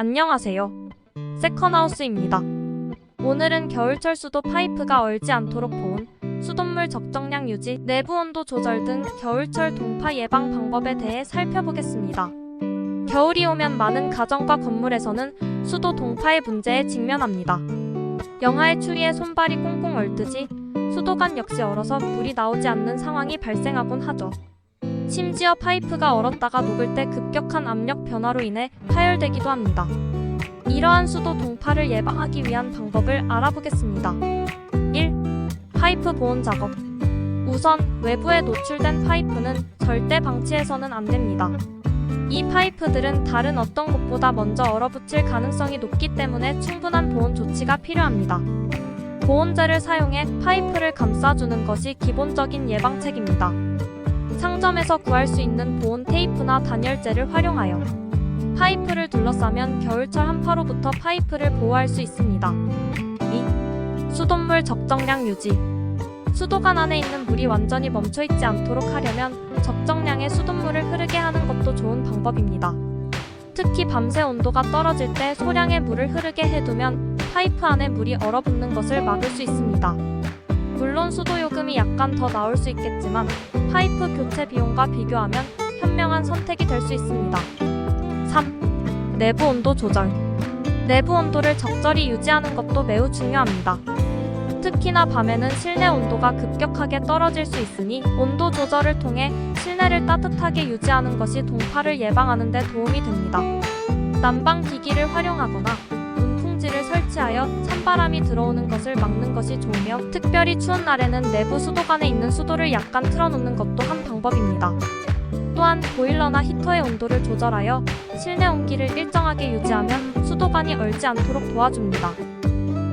안녕하세요. 세컨하우스입니다. 오늘은 겨울철 수도 파이프가 얼지 않도록 보온, 수돗물 적정량 유지, 내부 온도 조절 등 겨울철 동파 예방 방법에 대해 살펴보겠습니다. 겨울이 오면 많은 가정과 건물에서는 수도 동파의 문제에 직면합니다. 영하의 추위에 손발이 꽁꽁 얼듯이 수도관 역시 얼어서 물이 나오지 않는 상황이 발생하곤 하죠. 심지어 파이프가 얼었다가 녹을 때 급격한 압력 변화로 인해 파열되기도 합니다. 이러한 수도 동파를 예방하기 위한 방법을 알아보겠습니다. 1. 파이프 보온 작업. 우선 외부에 노출된 파이프는 절대 방치해서는 안 됩니다. 이 파이프들은 다른 어떤 곳보다 먼저 얼어붙을 가능성이 높기 때문에 충분한 보온 조치가 필요합니다. 보온제를 사용해 파이프를 감싸주는 것이 기본적인 예방책입니다. 상점에서 구할 수 있는 보온 테이프나 단열재를 활용하여 파이프를 둘러싸면 겨울철 한파로부터 파이프를 보호할 수 있습니다. 2. 수돗물 적정량 유지. 수도관 안에 있는 물이 완전히 멈춰 있지 않도록 하려면 적정량의 수돗물을 흐르게 하는 것도 좋은 방법입니다. 특히 밤새 온도가 떨어질 때 소량의 물을 흐르게 해두면 파이프 안에 물이 얼어붙는 것을 막을 수 있습니다. 물론 수도 요금이 약간 더 나올 수 있겠지만 파이프 교체 비용과 비교하면 현명한 선택이 될 수 있습니다. 3. 내부 온도 조절. 내부 온도를 적절히 유지하는 것도 매우 중요합니다. 특히나 밤에는 실내 온도가 급격하게 떨어질 수 있으니 온도 조절을 통해 실내를 따뜻하게 유지하는 것이 동파를 예방하는 데 도움이 됩니다. 난방 기기를 활용하거나 문풍지를 설치하여 찬바람이 들어오는 것을 막는 것이 좋으며 특별히 추운 날에는 내부 수도관에 있는 수도를 약간 틀어놓는 것도 한 방법입니다. 또한 보일러나 히터의 온도를 조절하여 실내 온기를 일정하게 유지하면 수도관이 얼지 않도록 도와줍니다.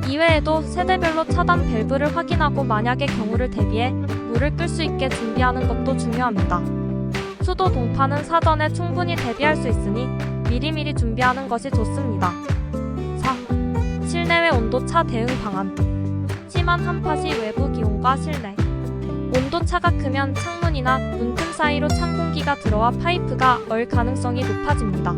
이외에도 세대별로 차단 밸브를 확인하고 만약의 경우를 대비해 물을 끌 수 있게 준비하는 것도 중요합니다. 수도 동파는 사전에 충분히 대비할 수 있으니 미리미리 준비하는 것이 좋습니다. 4. 실내외 온도차 대응 방안. 심한 한파 시 외부 기온과 실내. 온도차가 크면 창문이나 문틈 사이로 찬 공기가 들어와 파이프가 얼 가능성이 높아집니다.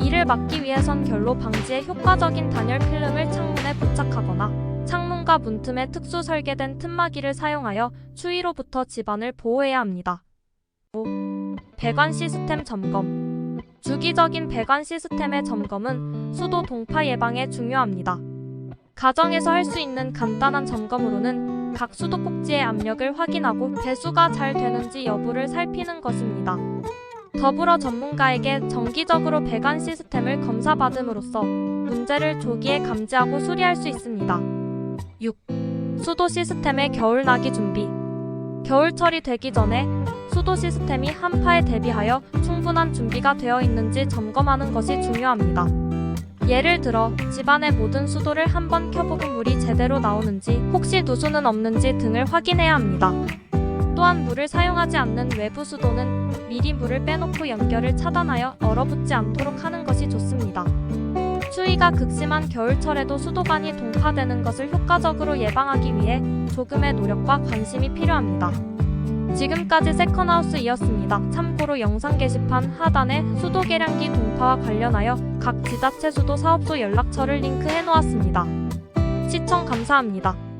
이를 막기 위해선 결로 방지에 효과적인 단열 필름을 창문에 부착하거나 창문과 문틈에 특수 설계된 틈막이를 사용하여 추위로부터 집안을 보호해야 합니다. 5. 배관 시스템 점검. 주기적인 배관 시스템의 점검은 수도 동파 예방에 중요합니다. 가정에서 할 수 있는 간단한 점검으로는 각 수도 꼭지의 압력을 확인하고 배수가 잘 되는지 여부를 살피는 것입니다. 더불어 전문가에게 정기적으로 배관 시스템을 검사받음으로써 문제를 조기에 감지하고 수리할 수 있습니다. 6. 수도 시스템의 겨울나기 준비. 겨울철이 되기 전에 수도 시스템이 한파에 대비하여 충분한 준비가 되어 있는지 점검하는 것이 중요합니다. 예를 들어 집안의 모든 수도를 한번 켜보고 물이 제대로 나오는지 혹시 누수는 없는지 등을 확인해야 합니다. 또한 물을 사용하지 않는 외부 수도는 미리 물을 빼놓고 연결을 차단하여 얼어붙지 않도록 하는 것이 좋습니다. 추위가 극심한 겨울철에도 수도관이 동파되는 것을 효과적으로 예방하기 위해 조금의 노력과 관심이 필요합니다. 지금까지 세컨하우스이었습니다. 참고로 영상 게시판 하단에 수도 계량기 동파와 관련하여 각 지자체 수도 사업소 연락처를 링크해 놓았습니다. 시청 감사합니다.